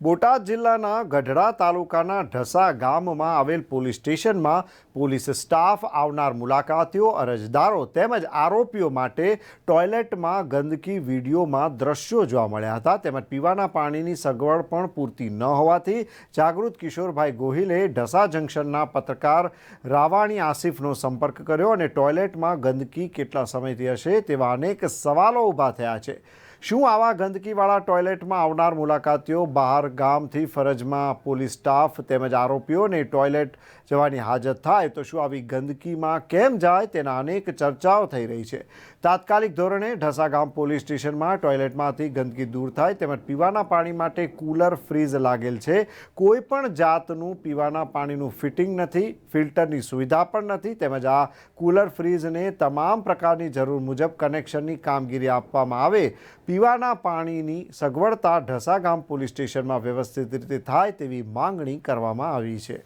બોટાદ જિલ્લાના ગઢડા તાલુકાના ઢસા ગામમાં આવેલ પોલીસ સ્ટેશનમાં પોલીસ સ્ટાફ આવનાર મુલાકાતીઓ, અરજદારો તેમજ આરોપીઓ માટે ટોયલેટમાં ગંદકી વિડીયોમાં દ્રશ્યો જોવા મળ્યા હતા. તેમજ પીવાના પાણીની સગવડ પણ પૂરતી ન હોવાથી જાગૃત કિશોરભાઈ ગોહિલે ઢસા જંકશનના પત્રકાર રાવાણી આસિફનો સંપર્ક કર્યો અને ટોયલેટમાં ગંદકી કેટલા સમયથી હશે તેવા અનેક સવાલો ઊભા થયા છે. શું આવા ગંદકીવાળા ટોયલેટમાં આવનાર મુલાકાતીઓ બહાર ગામથી ફરજમાં પોલીસ સ્ટાફ તેમજ આરોપીઓને ટોયલેટ જવાની હાજત થાય તો શું આવી ગંદકીમાં કેમ જાય તેના અનેક ચર્ચાઓ થઈ રહી છે. તાત્કાલિક ધોરણે ઢસા ગામ પોલીસ સ્ટેશનમાં ટોયલેટમાંથી ગંદકી દૂર થાય તેમજ પીવાના પાણી માટે કુલર ફ્રીઝ લાગેલ છે. કોઈ પણ જાતનું પીવાના પાણીનું ફિટિંગ નથી, ફિલ્ટરની સુવિધા પણ નથી તેમજ આ કુલર ફ્રીઝને તમામ પ્રકારની જરૂર મુજબ કનેક્શનની કામગીરી આપવામાં આવે. પીવાના પાણીની સગવડતા ઢસા ગામ પોલીસ સ્ટેશનમાં વ્યવસ્થિત રીતે થાય તેવી માંગણી કરવામાં આવી છે.